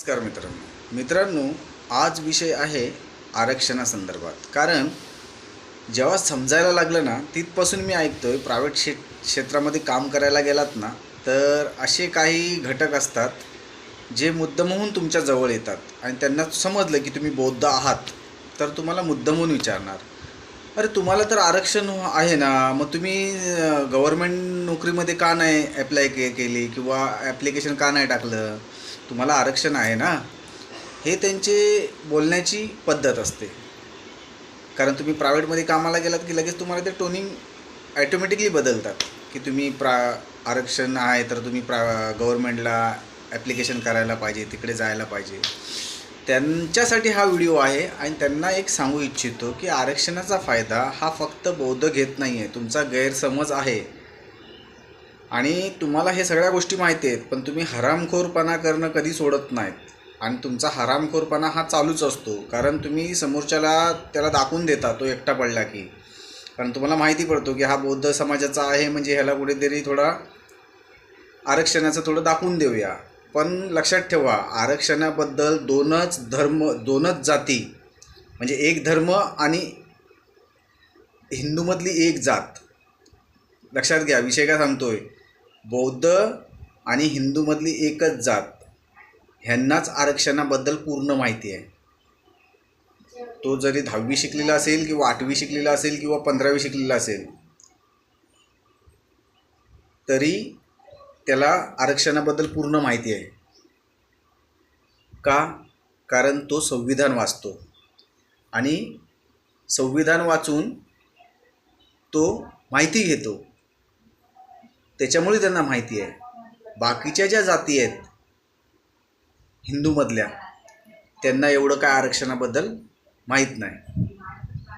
नमस्कार मित्रांनो. मित्रांनो आज विषय आहे आरक्षणासंदर्भात. कारण जेव्हा समजायला लागलं ना तिथपासून मी ऐकतोय प्रायव्हेट शे क्षेत्रामध्ये काम करायला गेलात ना तर असे काही घटक असतात जे मुद्दमहून तुमच्या जवळ येतात. आणि त्यांना समजलं की तुम्ही बौद्ध आहात तर तुम्हाला मुद्दमहून विचारणार. अरे तुम्हाला तर आरक्षण आहे ना मग तुम्ही गव्हर्मेंट नोकरीमध्ये का नाही ॲप्लाय के केली? किंवा ॲप्लिकेशन का नाही टाकलं? तुम्हाला आरक्षण आहे ना हे त्यांचे बोलण्याची पद्धत असते. कारण तुम्ही प्रायव्हेटमध्ये कामाला गेलात की लगेच तुम्हाला ते टोनिंग ॲटोमॅटिकली बदलतात की तुम्ही प्रा आरक्षण आहे तर तुम्ही प्रा गव्हर्मेंटला ॲप्लिकेशन करायला पाहिजे तिकडे जायला पाहिजे. त्यांच्यासाठी हा व्हिडिओ आहे आणि त्यांना एक सांगू इच्छितो की आरक्षणाचा फायदा हा फक्त बौद्ध घेत नाही आहे तुमचा गैरसमज आहे. आणि तुम्हाला हे सगळ्या गोष्टी माहिती आहेत पण तुम्ही हरामखोरपणा करणं कधी सोडत नाहीत. आणि तुमचा हरामखोरपणा हा चालूच असतो कारण तुम्ही समोरच्याला त्याला दाखवून देता तो एकटा पडला की. कारण तुम्हाला माहिती पडतो की हा बौद्ध समाजाचा आहे म्हणजे ह्याला कुठेतरी थोडा आरक्षणाचं थोडं दाखवून देऊया. पण लक्षात ठेवा आरक्षणाबद्दल दोनच धर्म दोनच जाती म्हणजे एक धर्म आणि हिंदूमधली एक जात. लक्षात घ्या विषय काय सांगतोय? बौद्ध आणि हिंदूमधली एकच जात. ह्यांनाच आरक्षणाबद्दल पूर्ण माहिती आहे. तो जरी दहावी शिकलेला असेल किंवा आठवी शिकलेला असेल किंवा पंधरावी शिकलेला असेल तरी त्याला आरक्षणाबद्दल पूर्ण माहिती आहे. का? कारण तो संविधान वाचतो. आणि संविधान वाचून तो माहिती घेतो. त्याच्यामुळे त्यांना माहिती आहे. बाकीच्या ज्या जाती आहेत हिंदूमधल्या त्यांना एवढं काय आरक्षणाबद्दल माहीत नाही.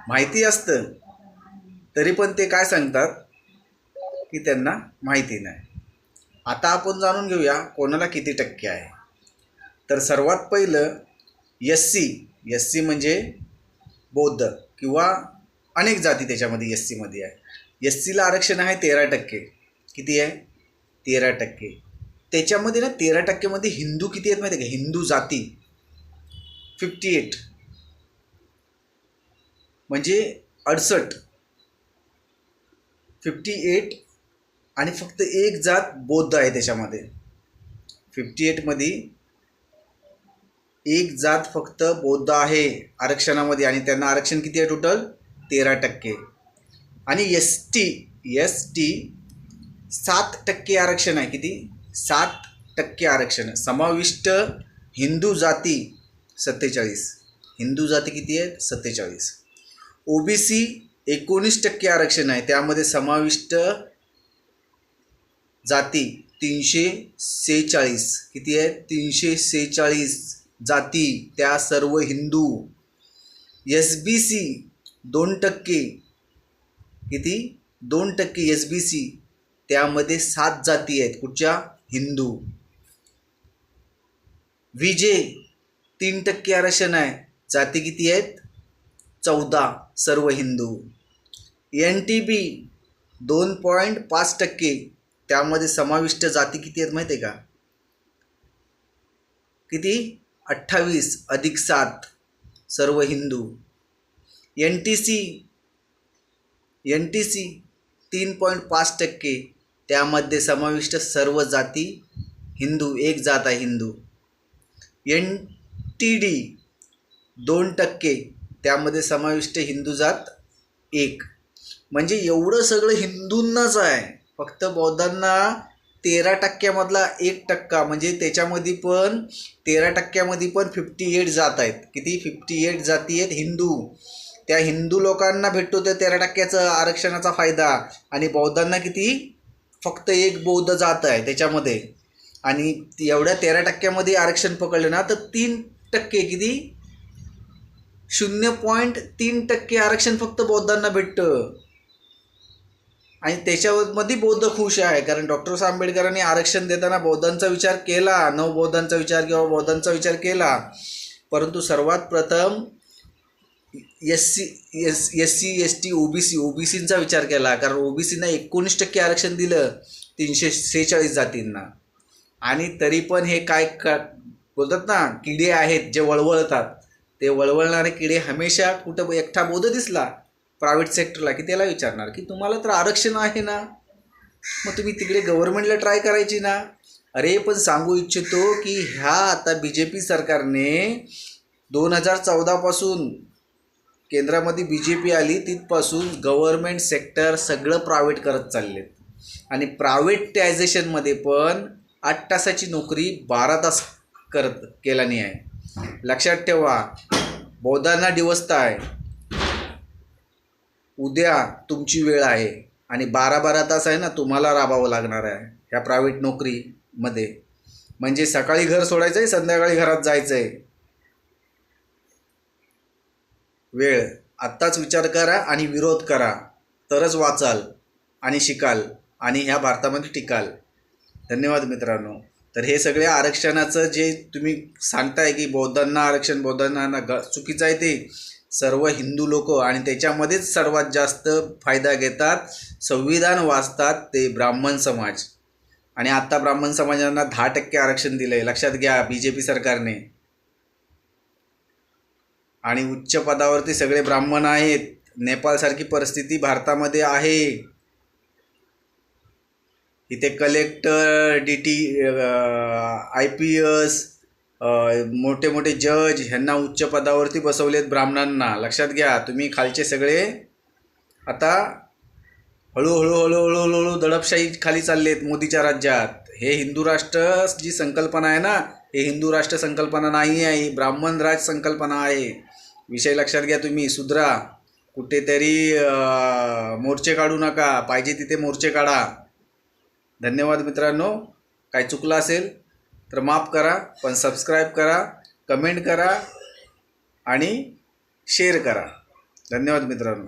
माहिती असतं तरी पण ते काय सांगतात की त्यांना माहिती नाही. आता आपण जाणून घेऊया कोणाला किती टक्के आहे. तर सर्वात पहिलं एस सी. एस सी म्हणजे बौद्ध किंवा अनेक जाती त्याच्यामध्ये एस सीमध्ये आहे. एस सीला आरक्षण आहे तेरा टक्के. किती आहे? तेरा टक्के. त्याच्यामध्ये ना तेरा टक्क्यामध्ये हिंदू किती आहेत माहिती आहे का? हिंदू जाती. फिफ्टी एट म्हणजे अडसष्ट फिफ्टी एट आणि फक्त एक जात बौद्ध आहे त्याच्यामध्ये. फिफ्टी एटमध्ये एक जात फक्त बौद्ध आहे आरक्षणामध्ये आणि त्यांना आरक्षण किती आहे टोटल तेरा टक्के. आणि एस टी एस टी सात टक्के आरक्षण आहे किती? सात टक्के आरक्षण. समाविष्ट हिंदू जाती सत्तेचाळीस. हिंदू जाती किती आहे सत्तेचाळीस. ओ बी सी एकोणीस टक्के आरक्षण आहे. त्यामध्ये समाविष्ट जाती तीनशे सेहेचाळीस. किती आहे तीनशे सेहेचाळीस जाती. त्या सर्व हिंदू. एस बी सी दोन टक्के. किती? दोन टक्के एस बी सी त्यामध्ये सात जाती आहेत. कुठच्या? हिंदू. विजे तीन टक्के आरक्षण आहे. जाती किती आहेत? चौदा. सर्व हिंदू. एन टी बी दोन पॉईंट पाच टक्के. त्यामध्ये समाविष्ट जाती किती आहेत माहिती आहे का? किती? अठ्ठावीस. अधिक सात. सर्व Hindu. N T C N T C तीन पॉईंट पाच टक्के त्यामध्ये समाविष्ट सर्व जाती हिंदू एक जात आहे हिंदू. एन टी डी दोन टक्के त्यामध्ये समाविष्ट हिंदू जात एक. म्हणजे एवढं सगळं हिंदूंनाच आहे. फक्त बौद्धांना तेरा टक्क्यामधला एक टक्का म्हणजे त्याच्यामध्ये पण तेरा टक्क्यामध्ये पण फिफ्टी एट जात आहेत. किती? फिफ्टी एट जाती आहेत हिंदू. त्या हिंदू लोकांना भेटतो त्या तेरा टक्क्याचं आरक्षणाचा फायदा. आणि बौद्धांना किती? फक्त एक बौद्ध जात आहे त्याच्यामध्ये. आणि एवढ्या तेरा टक्क्यामध्ये आरक्षण पकडलं ना तर तीन टक्के किती? शून्य पॉईंट तीन टक्के आरक्षण फक्त बौद्धांना भेटतं. आणि त्याच्यामध्ये बौद्ध खुश आहे कारण डॉक्टर आंबेडकरांनी आरक्षण देताना बौद्धांचा विचार केला नवबौद्धांचा विचार किंवा बौद्धांचा विचार केला. परंतु सर्वात प्रथम S C S S C S T O B C O B सींचा विचार केला कारण ओ बी सीना एकोणीस टक्के आरक्षण दिलं तीनशे सेहेचाळीस जातींना. आणि तरी पण हे काय क बोलतात ना किडे आहेत जे वळवळतात ते वळवळणारे किडे हमेशा कुठं एकटा बोध दिसला प्रायव्हेट सेक्टरला की त्याला विचारणार की तुम्हाला तर आरक्षण आहे ना? मग तुम्ही तिकडे गव्हर्नमेंटला ट्राय करायची ना? अरे पण सांगू इच्छितो की ह्या आता बी जे पी सरकारने दोन हजार चौदापासून केंद्रामध्ये बी जे पी आली तिथपासून गव्हर्मेंट सेक्टर सगळं प्रायव्हेट करत चाललेत. आणि प्रायव्हेटायझेशनमध्ये पण आठ तासाची नोकरी बारा तास करत केल्याने आहे लक्षात ठेवा बौद्धांना डिवसता आहे उद्या तुमची वेळ आहे आणि बारा बारा तास आहे ना तुम्हाला राबावं लागणार आहे ह्या प्रायव्हेट नोकरीमध्ये. म्हणजे सकाळी घर सोडायचं आहे संध्याकाळी घरात जायचं आहे वेळ. आत्ताच विचार करा आणि विरोध करा. तरच वाचाल आणि शिकाल आणि ह्या भारतामध्ये टिकाल. धन्यवाद मित्रांनो. तर हे सगळे आरक्षणाचं जे तुम्ही सांगताय की बौद्धांना आरक्षण बौद्धांना ग चुकीचं आहे ते सर्व हिंदू लोक आणि त्याच्यामध्येच सर्वात जास्त फायदा घेतात संविधान वाचतात ते ब्राह्मण समाज. आणि आत्ता ब्राह्मण समाजांना दहा टक्के आरक्षण दिलं आहे लक्षात घ्या बी जे पी सरकारने. आणि उच्च पदावरती सगळे ब्राह्मण आहेत. नेपाळसारखी परिस्थिती भारतामध्ये आहे. इथे collector D T I P S मोठे मोठे जज ह्यांना उच्च पदावरती बसवलेत ब्राह्मणांना. लक्षात घ्या तुम्ही खालचे सगळे आता हळूहळू हळूहळू हळूहळू दडपशाही खाली चाललेत मोदीच्या राज्यात. हे हिंदू राष्ट्र जी संकल्पना आहे ना हे हिंदू राष्ट्र संकल्पना नाही आहे ही ब्राह्मण राज संकल्पना आहे. विषय लक्षात घ्या तुम्ही. सुधरा कुठेतरी मोर्चे काढू नका. पाहिजे तिथे मोर्चे काढा. धन्यवाद मित्रांनो. काय चुकलं असेल तर माफ करा पण सबस्क्राईब करा कमेंट करा आणि शेअर करा. धन्यवाद मित्रांनो.